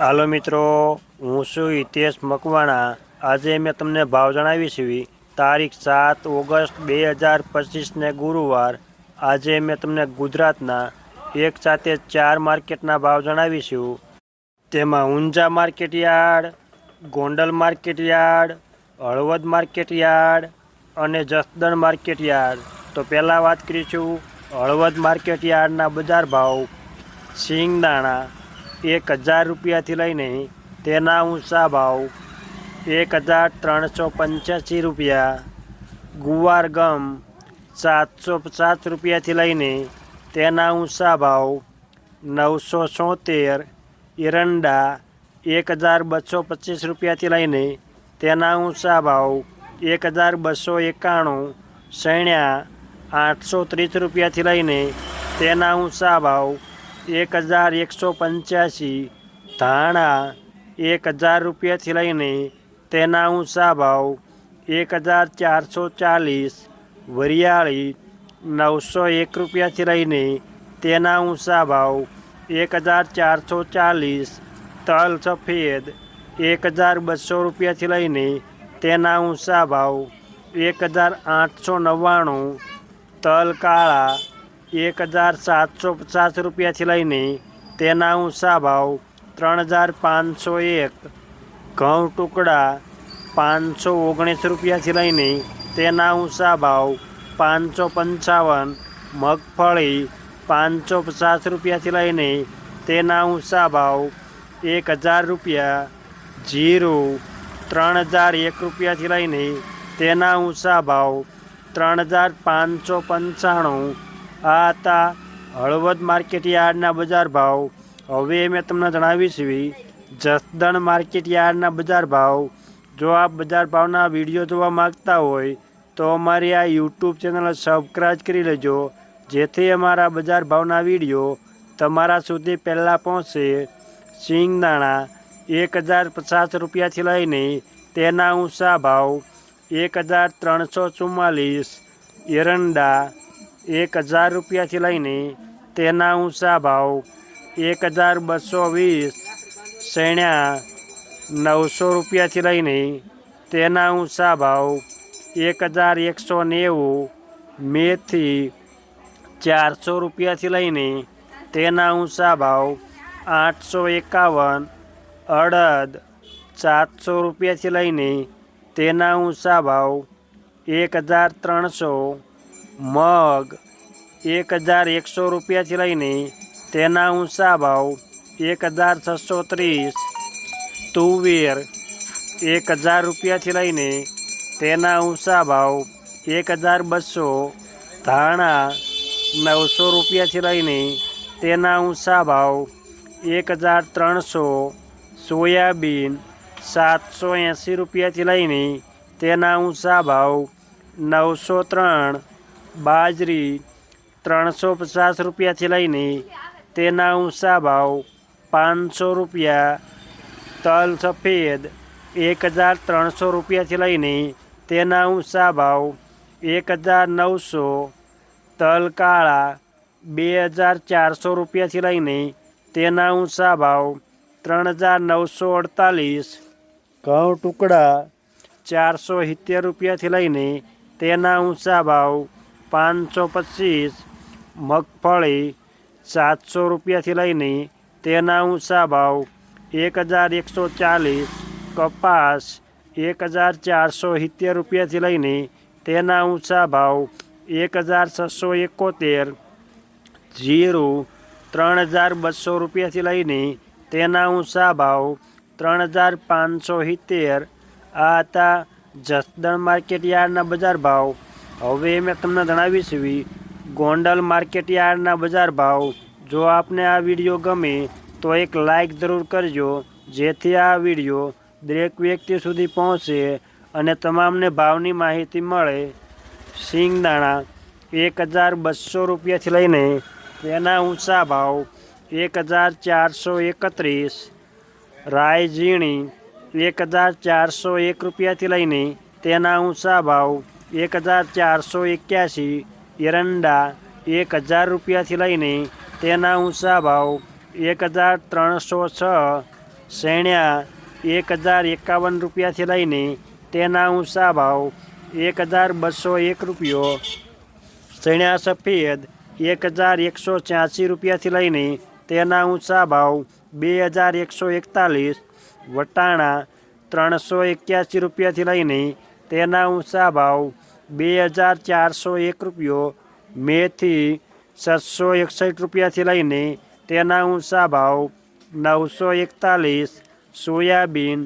હાલો મિત્રો, હું છું હિતેશ મકવાણા. આજે મેં તમને ભાવ જણાવી છે તારીખ સાત ઓગસ્ટ બે હજાર પચીસને ગુરુવાર. આજે મેં તમને ગુજરાતના એક સાથે ચાર માર્કેટના ભાવ જણાવીશું તેમાં Unjha market yard, Gondal market yard, Halvad market yard અને જસદણ માર્કેટ યાર્ડ. તો પહેલાં વાત કરીશું હળવદ માર્કેટ યાર્ડના બજાર ભાવ, સિંગદાણા એક હજાર રૂપિયાથી લઈને તેના ઊંચા ભાવ એક હજાર ત્રણસો પંચ્યાસી રૂપિયા, ગુવાર ગમ સાતસો પચાસ રૂપિયાથી લઈને તેના ઊંચા ભાવ નવસો છોતેર એરંડા એક હજાર બસો પચીસ રૂપિયાથી લઈને તેના ઊંચા ભાવ એક હજાર બસો એકાણું, સૈણ્યા આઠસો ત્રીસ રૂપિયાથી લઈને તેના ઊંચા ભાવ એક હજાર એકસો પંચ્યાસી ધાણા એક હજાર રૂપિયાથી લઈને તેના ઊંચા ભાવ એક હજાર ચારસો ચાલીસ, વરિયાળી નવસો એક રૂપિયાથી લઈને તેના ઊંચા ભાવ એક હજાર ચારસો ચાલીસ, તલ સફેદ એક હજાર બસો રૂપિયાથી લઈને તેના ઊંચા ભાવ એક હજાર આઠસો નવ્વાણું, તલ કાળા એક હજાર સાતસો પચાસ રૂપિયાથી લઈને તેના ઊંચા ભાવ ત્રણ હજાર પાંચસો એક, ઘઉં ટુકડા પાંચસો ઓગણીસ રૂપિયાથી લઈને તેના ઊંચા ભાવ પાંચસો પંચાવન, મગફળી પાંચસો પચાસ રૂપિયાથી લઈને તેના ઊંચા ભાવ એક હજાર રૂપિયા, જીરું ત્રણ હજાર એક રૂપિયાથી લઈને તેના ઊંચા ભાવ ત્રણ હજાર પાંચસો પંચાણું આ હતા હળવદ માર્કેટ યાર્ડના બજાર ભાવ. હવે મેં તમને જણાવીશ જસદણ માર્કેટ યાર્ડના બજાર ભાવ. જો આપ બજાર ભાવના વીડિયો જોવા માગતા હોય, તો અમારી આ યુટ્યુબ ચેનલ સબસ્ક્રાઈબ કરી લેજો. જેથી અમારા બજાર ભાવના વીડિયો તમારા સુધી પહેલાં પહોંચે. સિંગદાણા એક હજાર પચાસ રૂપિયાથી લઈને તેના ઊંચા ભાવ એક હજાર ત્રણસો ચુમ્માલીસ. એરંડા એક હજાર રૂપિયાથી લઈને તેના ઊંચા ભાવ એક હજાર બસો વીસ શેણ્યા નવસો રૂપિયાથી લઈને તેના ઊંચા ભાવ એક હજાર એકસો નેવું મેથી ચારસો રૂપિયાથી લઈને તેના ઊંચા ભાવ આઠસો એકાવન અડદ સાતસો રૂપિયાથી લઈને તેના ઊંચા ભાવ એક હજાર ત્રણસો મગ એક હજાર એકસો રૂપિયાથી લઈને તેના ઊંચા ભાવ એક હજાર છસો ત્રીસ તુવેર એક હજાર રૂપિયાથી લઈને તેના ઊંચા ભાવ એક હજાર બસો ધાણા નવસો રૂપિયાથી લઈને તેના ઊંચા ભાવ એક હજાર ત્રણસો સોયાબીન સાતસો એંસી રૂપિયાથી લઈને તેના ઊંચા ભાવ નવસો ત્રણ. બાજરી ત્રણસો પચાસ રૂપિયાથી લઈને તેના ઊંચા ભાવ પાંચસો રૂપિયા, તલ સફેદ એક હજાર ત્રણસો રૂપિયાથી લઈને તેના ઊંચા ભાવ એક હજાર નવસો, તલ કાળા બે હજાર ચારસો રૂપિયાથી લઈને તેના ઊંચા ભાવ ત્રણ હજાર નવસો અડતાલીસ, ઘઉં ટુકડા ચારસો સિત્તેર રૂપિયાથી લઈને તેના ઊંચા ભાવ પાંચસો પચીસ, મગફળી સાતસો રૂપિયાથી લઈને તેના ઊંચા ભાવ એક હજાર એકસો ચાલીસ, કપાસ એક હજાર ચારસો સિત્તેર રૂપિયાથી લઈને તેના ઊંચા ભાવ એક હજાર છસો એકોતેર, જીરું ત્રણ હજાર બસો રૂપિયાથી લઈને તેના ઊંચા ભાવ ત્રણ હજાર પાંચસો સિત્તેર, આ હતા જસદણ માર્કેટ યાર્ડના બજાર ભાવ હવે મેં તમને જણાવીશ ગોંડલ માર્કેટ યાર્ડના બજાર ભાવ. જો આપને આ વીડિયો ગમે, તો એક લાઈક જરૂર કરજો, જેથી આ વીડિયો દરેક વ્યક્તિ સુધી પહોંચે અને તમામને ભાવની માહિતી મળે. સિંગદાણા એક હજાર બસો રૂપિયાથી લઈને તેના ઊંચા ભાવ એક હજાર ચારસો એકત્રીસ. રાય ઝીણી એક હજાર ચારસો એક રૂપિયાથી લઈને તેના ઊંચા ભાવ એક હજાર ચારસો એક્યાસી, એરંડા એક હજાર રૂપિયાથી લઈને તેના ઊંચા ભાવ એક હજાર ત્રણસો છ શેણ્યા એક હજાર એકાવન રૂપિયાથી લઈને તેના ઊંચા ભાવ એક હજાર બસો એક રૂપિયો શેણ્યા સફેદ એક હજાર એકસો છ્યાસી રૂપિયાથી લઈને તેના ઊંચા ભાવ બે હજાર એકસો એકતાલીસ, વટાણા ત્રણસો એક્યાસી રૂપિયાથી લઈને તેના ઊંચા ભાવ બે હજાર ચારસો એક રૂપિયો. મેથી સાતસો એકસઠ રૂપિયાથી લઈને તેના ઊંચા ભાવ નવસો એકતાલીસ. સોયાબીન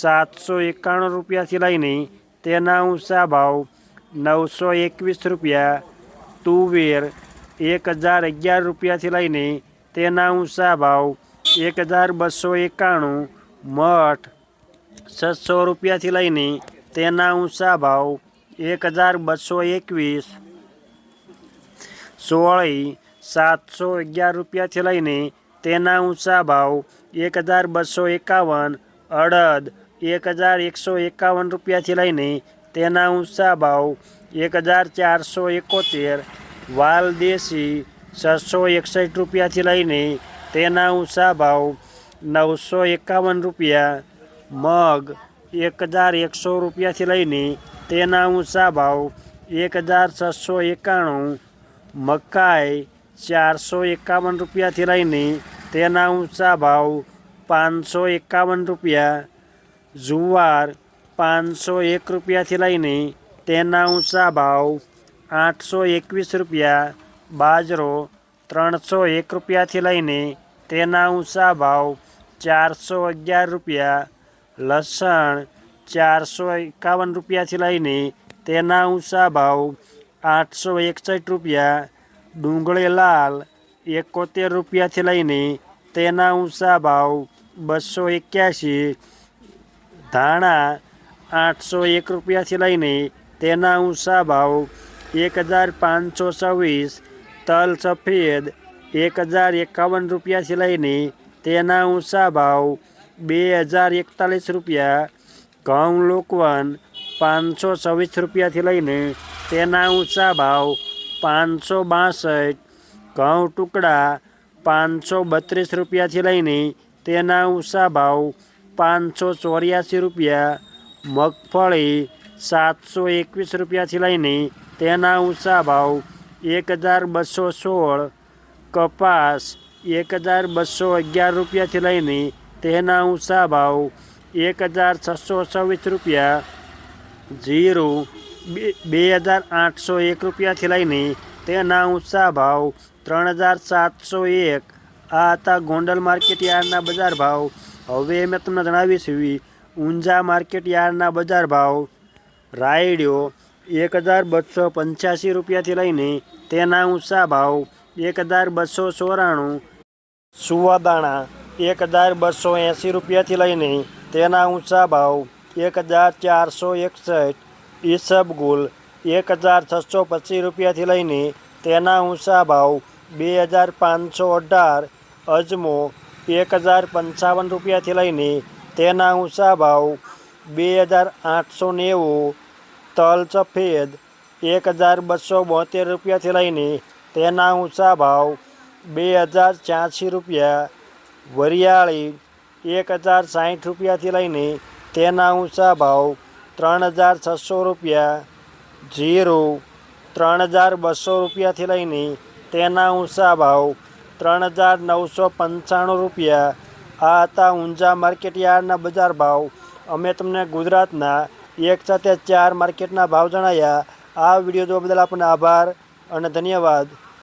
સાતસો એકાણું રૂપિયાથી લઈને તેના ઊંચા ભાવ નવસો એકવીસ રૂપિયા. તુવેર એક હજાર અગિયાર રૂપિયાથી લઈને તેના ઊંચા ભાવ એક હજાર બસો એકાણું. મઠ છસો રૂપિયાથી લઈને તેના ઊંચા ભાવ એક હજાર બસો એકવીસ. સોળી સાતસો અગિયાર રૂપિયાથી લઈને તેના ઊંચા ભાવ એક હજાર બસો એકાવન. અડદ એક હજાર એકસો એકાવન રૂપિયાથી લઈને તેના ઊંચા ભાવ એક હજાર ચારસો એકોતેર. વાલ દેશી છસો એકસઠ રૂપિયાથી લઈને તેના ઊંચા ભાવ નવસો એકાવન રૂપિયા. મગ એક હજાર એકસો રૂપિયાથી લઈને તેના ઊંચા ભાવ એક હજાર છસો એકાણું, મકાઈ ચારસો એકાવન રૂપિયાથી લઈને તેના ઊંચા ભાવ પાંચસો એકાવન રૂપિયા, જુવાર પાંચસો એક રૂપિયાથી લઈને તેના ઊંચા ભાવ આઠસો એકવીસ રૂપિયા, બાજરો ત્રણસો એક રૂપિયાથી લઈને તેના ઊંચા ભાવ ચારસો અગિયાર રૂપિયા લસણ ચારસો એકાવન રૂપિયાથી લઈને તેના ઊંચા ભાવ આઠસો એકસઠ રૂપિયા, ડુંગળી લાલ એકોતેર રૂપિયાથી લઈને તેના ઊંચા ભાવ બસો એક્યાસી, ધાણા આઠસો એક રૂપિયાથી લઈને તેના ઊંચા ભાવ એક હજાર પાંચસો છવ્વીસ, તલ સફેદ એક હજાર એકાવન રૂપિયાથી લઈને તેના ઊંચા ભાવ બે હજાર એકતાલીસ રૂપિયા ઘઉં લોકવન પાંચસો છવ્વીસ રૂપિયાથી લઈને તેના ઊંચા ભાવ પાંચસો બાસઠ, ઘઉં ટુકડા પાંચસો બત્રીસ રૂપિયાથી લઈને તેના ઊંચા ભાવ પાંચસો ચોર્યાસી રૂપિયા, મગફળી સાતસો એકવીસ રૂપિયાથી લઈને તેના ઊંચા ભાવ એક હજાર બસો સોળ, કપાસ એક હજાર બસો અગિયાર રૂપિયાથી લઈને તેના ઊંચા ભાવ એક હજાર છસો છવ્વીસ રૂપિયા, જીરું બે હજાર આઠસો એક રૂપિયાથી લઈને તેના ઊંચા ભાવ ત્રણ હજાર સાતસો એક. આ હતા ગોંડલ માર્કેટ યાર્ડના બજાર ભાવ. હવે મેં તમને જણાવીશ ઊંઝા માર્કેટ યાર્ડના બજાર ભાવ. રાયડિયો એક હજાર બસો પંચ્યાસી રૂપિયાથી લઈને તેના ઊંચા ભાવ એક હજાર બસો ચોરાણું. સુવાદાણા એક હજાર બસો એંસી રૂપિયાથી લઈને તેના ઊંચા ભાવ એક હજાર ચારસો એકસઠ ઈસબગુલ એક હજાર છસો પચીસ રૂપિયાથી લઈને તેના ઊંચા ભાવ બે હજાર પાંચસો અઢાર અજમો એક હજાર પંચાવન રૂપિયાથી લઈને તેના ઊંચા ભાવ બે હજાર આઠસો નેવું તલ સફેદ એક હજાર બસો બોતેર રૂપિયાથી લઈને તેના ઊંચા ભાવ બે હજાર છ્યાસી રૂપિયા વરિયાળી એક હજાર સાઠ રૂપિયાથી લઈને તેના ઊંચા ભાવ ત્રણ હજાર છસો રૂપિયા, જીરું ત્રણ હજાર બસો રૂપિયાથી લઈને તેના ઊંચા ભાવ ત્રણ હજાર નવસો પંચાણું રૂપિયા. આ હતા ઊંઝા માર્કેટ યાર્ડના બજાર ભાવ. અમે તમને ગુજરાતના એક સાથે ચાર માર્કેટના ભાવ જણાવ્યા આ વીડિયો જોવા બદલ આપણને આભાર અને ધન્યવાદ.